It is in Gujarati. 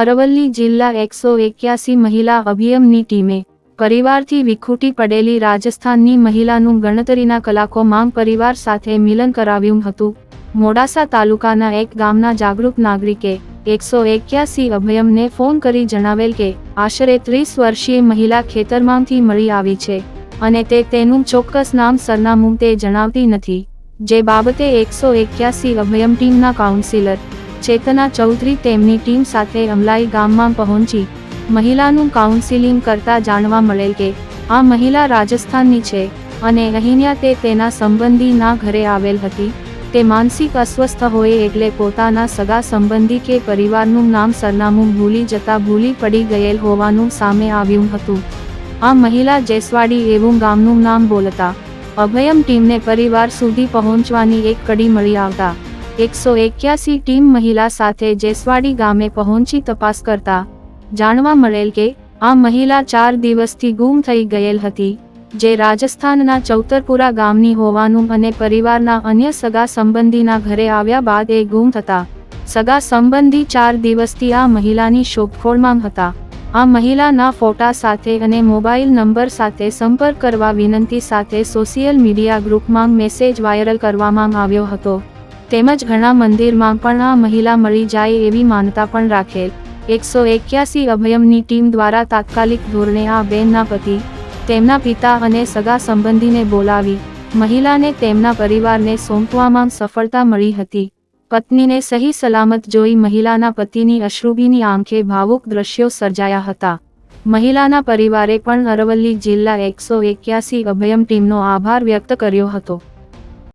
અરવલ્લી જિલ્લા એકસો એક્યાસી મહિલા અભિયમની ટીમે પરિવારથી વિખૂટી પડેલી રાજસ્થાનની મહિલાનું ગણતરીના કલાકો માંગ પરિવાર સાથે મિલન કરાવ્યું હતું. મોડાસા તાલુકાના એક ગામના જાગૃત નાગરિકે એકસો એક્યાસી અભયમને ફોન કરી જણાવેલ કે, આશરે ત્રીસ વર્ષીય મહિલા ખેતરમાંથી મળી આવી છે અને તે તેનું ચોક્કસ નામ સરનામું તે જણાવતી નથી. જે બાબતે એકસો એક્યાસી અભયમ ટીમના કાઉન્સિલર ચેતના ચૌધરી તેમની ટીમ સાથે અમલાઈ ગામમાં પહોંચી. મહિલાનું કાઉન્સિલિંગ કરતા જાણવા મળેલ કે, આ મહિલા રાજસ્થાનની છે અને અહીંયા તે તેના સંબંધીના ઘરે આવેલ હતી. તે માનસિક અસ્વસ્થ હોય એટલે પોતાના સગા સંબંધી કે પરિવારનું નામ સરનામું ભૂલી જતા ભૂલી પડી ગયેલ હોવાનું સામે આવ્યું હતું. આ મહિલા જેસવાડી એવું ગામનું નામ બોલતા, અભયમ ટીમને પરિવાર સુધી પહોંચવાની એક કડી મળી આવતા. એકસો એક્યાસી ટીમ મહિલા સાથે જેસવાડી ગામે પહોંચી તપાસ કરતા જાણવા મળેલ કે, આ મહિલા ચાર દિવસથી ગુમ થઈ ગયેલ હતી, જે રાજસ્થાનના ચૌતરપુરા ગામની હોવાનું અને પરિવારના અન્ય સગા સંબંધીના ઘરે આવ્યા બાદ એ ગુમ થતા. સગા સંબંધી ચાર દિવસથી આ મહિલાની શોધખોળમાં હતા. આ મહિલાના ફોટા સાથે અને મોબાઈલ નંબર સાથે સંપર્ક કરવા વિનંતી સાથે સોશિયલ મીડિયા ગ્રુપમાં મેસેજ વાયરલ કરવામાં આવ્યો હતો. તેમજ ઘણા મંદિરમાં પણ આ મહિલા મળી જાય એવી માનતા પણ રાખેલ. એકસો એક્યાસી અભયમની ટીમ દ્વારા તાત્કાલિક ધોરણે આ બેનના પતિ, તેમના પિતા અને સગા સંબંધીને બોલાવી, મહિલાને તેમના પરિવારને સોંપવામાં સફળતા મળી હતી. પત્નીને સહી સલામત જોઈ મહિલાના પતિની અશ્રુભીની આંખે ભાવુક દ્રશ્યો સર્જાયા હતા. મહિલાના પરિવારે પણ અરવલ્લી જિલ્લા એકસો એક્યાસી અભયમ ટીમનો આભાર વ્યક્ત કર્યો હતો.